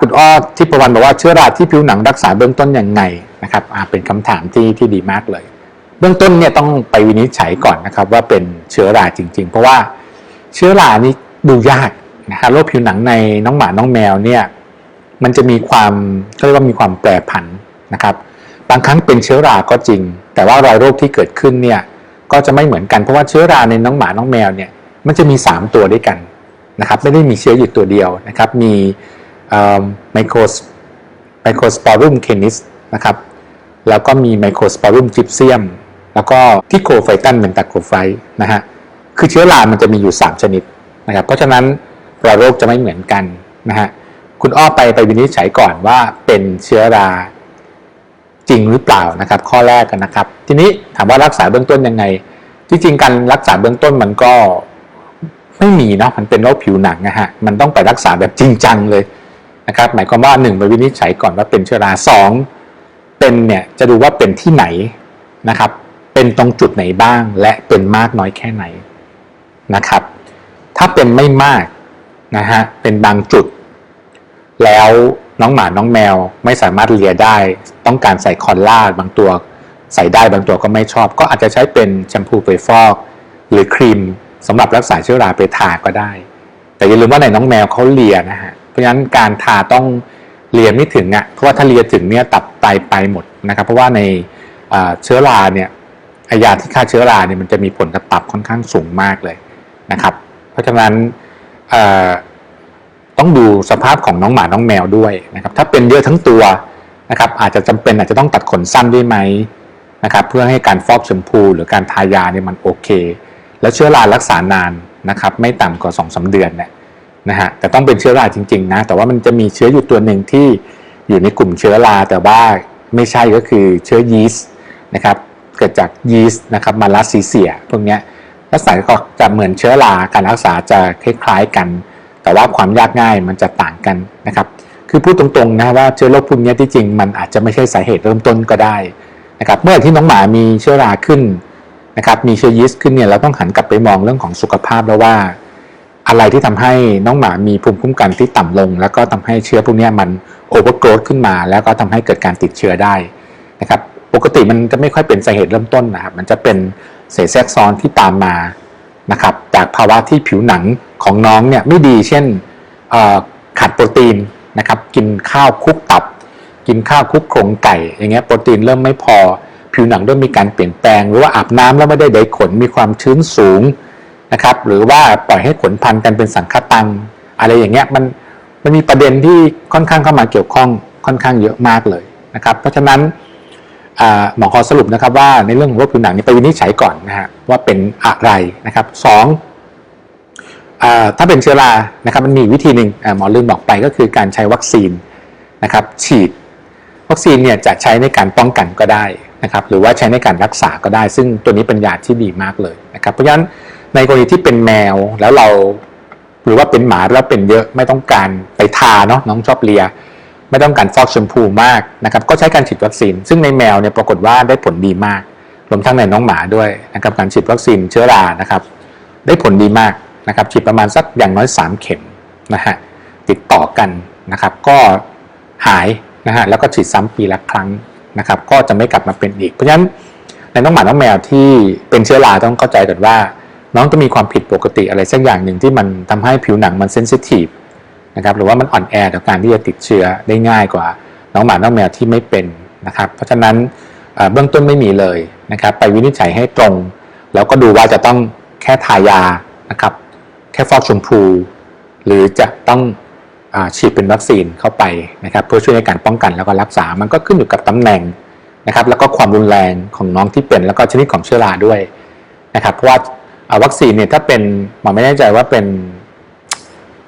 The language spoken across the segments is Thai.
คุณอ้อที่ประวันบอกว่าเชื้อราที่ผิวหนังรักษาเบื้องต้นยังไงนะครับอ่าเป็นคำถามที่ที่ดีมากเลย เบื้องต้นเนี่ยต้องไปวินิจฉัยก่อนนะครับว่าเป็นเชื้อราจริง ๆ เพราะว่าเชื้อรานี่ดูยากนะฮะโรคผิวหนังในน้องหมาน้องแมวเนี่ยมันจะมีความเขาเรียกว่ามีความแปรผันนะครับ บางครั้งเป็นเชื้อราก็จริง แต่ว่ารอยโรคที่เกิดขึ้นเนี่ยก็จะไม่เหมือนกันเพราะว่าเชื้อราในน้องหมาน้องแมวเนี่ยมันจะมี 3 ตัวด้วยกันนะครับไม่ได้มีเชื้ออยู่ตัวเดียวนะครับมี ไมโครไมโครสปอรุมเคนิสนะครับแล้วก็มีไมโครสปอรุมจิปเซียม แล้วก็ที่โคไฟตันเมนตาโคไฟนะฮะคือเชื้อรามันจะมีอยู่ 3 ชนิดนะครับเพราะฉะนั้นรอยโรคจะไม่เหมือนกันนะฮะคุณอ้อไปไปวินิจฉัยก่อนว่าเป็นเชื้อราจริงหรือเปล่านะครับ ข้อแรกกันนะครับ ทีนี้ถามว่ารักษาเบื้องต้นยังไง ที่จริงการรักษาเบื้องต้นมันก็ไม่มีเนาะมันเป็นโรคผิวหนังนะฮะมันต้องไปรักษาแบบจริงจังเลย นะครับหมายความว่าหนึ่งไปวินิจฉัยก่อนว่าเป็นเชื้อราสองเป็นเนี่ยจะดูว่าเป็นที่ไหนนะครับ เป็นตรงจุดไหนบ้าง และเป็นมากน้อยแค่ไหนนะครับ ถ้าเป็นไม่มากนะฮะเป็นบางจุด แล้วน้องหมาน้องแมวไม่สามารถเลียได้ ต้องการใส่คอลล่าบางตัวใส่ได้บางตัวก็ไม่ชอบ ก็อาจจะใช้เป็นแชมพูไปฟอก หรือครีมสำหรับรักษาเชื้อราไปทาก็ได้ แต่อย่าลืมว่าในน้องแมวเขาเลียนะฮะ ราะฉะนั้นการทาต้องเลียไม่ถึงอะเพราะว่าถ้าเลียถึงเนี่ยตับไตไปหมดนะครับ เพราะว่าในเชื้อราเนี่ยยาที่ฆ่าเชื้อราเนี่ยมันจะมีผลกับตับค่อนข้างสูงมากเลยนะครับ เพราะฉะนั้นต้องดูสภาพของน้องหมาน้องแมวด้วยนะครับ ถ้าเป็นเยอะทั้งตัวนะครับ อาจจะจำเป็นอาจจะต้องตัดขนสั้นด้วยไหมนะครับ เพื่อให้การฟอกแชมพู หรือการทายาเนี่ยมันโอเค แล้วเชื้อรารักษานานนะครับ ไม่ต่ำกว่า2องสาเดือนเนี่ย นะฮะแต่ต้องเป็นเชื้อราจริงๆนะแต่ว่ามันจะมีเชื้ออยู่ตัวหนึ่งที่อยู่ในกลุ่มเชื้อราแต่ว่าไม่ใช่ก็คือเชื้อยีสต์นะครับเกิดจากยีสต์นะครับมาลาซีเซียพวกนี้ลักษณะก็จะเหมือนเชื้อราการรักษาจะคล้ายๆกัน แต่ว่าความยากง่ายมันจะต่างกันนะครับคือพูดตรงๆนะว่าเชื้อโรคพวกนี้ที่จริงมันอาจจะไม่ใช่สาเหตุเริ่มต้นก็ได้นะครับเมื่อที่น้องหมามีเชื้อราขึ้นนะครับมีเชื้อยีสต์ขึ้นเนี่ยเราต้องหันกลับไปมองเรื่องของสุขภาพแล้วว่า อะไรที่ทำให้น้องหมามีภูมิคุ้มกันที่ต่ำลง แล้วก็ทำให้เชื้อพวกนี้มันโอเวอร์โกรธขึ้นมา แล้วก็ทำให้เกิดการติดเชื้อได้นะครับปกติมันจะไม่ค่อยเป็นสาเหตุเริ่มต้นนะครับมันจะเป็นเศษแทรกซ้อนที่ตามมานะครับจากภาวะที่ผิวหนังของน้องเนี่ยไม่ดี เช่นขาดโปรตีนนะครับกินข้าวคุกตับ กินข้าวคุกโครงไก่อย่างเงี้ยโปรตีนเริ่มไม่พอ ผิวหนังเริ่มมีการเปลี่ยนแปลง หรือว่าอาบน้ำแล้วไม่ได้ไดขนมีความชื้นสูง นะครับ หรือว่าปล่อยให้ขนพันกันเป็นสังคตัง อะไรอย่างเงี้ยมันมันมีประเด็นที่ค่อนข้างเข้ามาเกี่ยวข้องค่อนข้างเยอะมากเลยนะครับ เพราะฉะนั้นหมอขอสรุปนะครับว่าในเรื่องของโรคผิวหนังนี่ไปวินิจฉัยก่อนนะฮะว่าเป็นอะไรนะครับสองถ้าเป็นเชื้อรานะครับมันมีวิธีหนึ่งหมอลืมบอกไปก็คือการใช้วัคซีนนะครับ ฉีดวัคซีนเนี่ยจะใช้ในการป้องกันก็ได้นะครับ หรือว่าใช้ในการรักษาก็ได้ ซึ่งตัวนี้เป็นยาที่ดีมากเลยนะครับ เพราะฉะนั้น ในกรณีที่เป็นแมวแล้วเรา หรือว่าเป็นหมาแล้วเป็นเยอะไม่ต้องการไปทาเนาะน้องชอบเลีย ไม่ต้องการฟอกแชมพูมากนะครับ ก็ใช้การฉีดวัคซีน ซึ่งในแมวเนี่ยปรากฏว่าได้ผลดีมากรวมทั้งในน้องหมาด้วยนะครับการฉีดวัคซีนเชื้อรานะครับ ได้ผลดีมากนะครับฉีดประมาณสักอย่างน้อย 3 เข็มนะฮะติดต่อกันนะครับ ก็หายนะฮะแล้วก็ฉีดซ้ำปีละครั้งนะครับ ก็จะไม่กลับมาเป็นอีก เพราะฉะนั้นในน้องหมาน้องแมวที่เป็นเชื้อราต้องเข้าใจก่อนว่า น้องต้องมีความผิดปกติอะไรสักอย่างหนึ่งที่มันทำให้ผิวหนังมันเซนซิทีฟนะครับหรือว่ามันอ่อนแอต่อการที่จะติดเชื้อได้ง่ายกว่า น้องหมาน้องแมวที่ไม่เป็นนะครับเพราะฉะนั้นเบื้องต้นไม่มีเลยนะครับไปวินิจฉัยให้ตรง แล้วก็ดูว่าจะต้องแค่ทายานะครับแค่ฟอกชมพู หรือจะต้องอฉีดเป็นวัคซีนเข้าไปนะครับเพื่อช่วยในการป้องกันแล้วก็รักษา มันก็ขึ้นอยู่กับตำแหน่งนะครับแล้วก็ความรุนแรงของน้องที่เป็นแล้วก็ชนิดของเชื้อราด้วยนะครับเพราะว่า วัคซีนเนี่ยถ้าเป็นหมอไม่แน่ใจว่าเป็น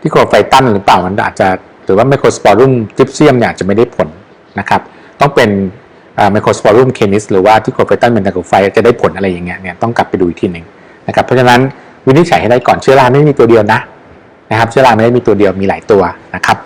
ที่โครไฟตันหรือเปล่ามันอาจจะหรือว่าไมโครสปอรุมจิปเซียมเนี่ยจะไม่ได้ผลนะครับ ต้องเป็นไมโครสปอรุมเคนิสหรือว่าที่โครไฟตันเป็นตะกุไฟจะได้ผลอะไรอย่างเงี้ยเนี่ยต้องกลับไปดูอีกทีหนึ่งนะครับเพราะฉะนั้นวินิจฉัยให้ได้ก่อนเชื้อราไม่มีตัวเดียวนะนะครับเชื้อราไม่ได้มีตัวเดียวมีหลายตัวนะครับ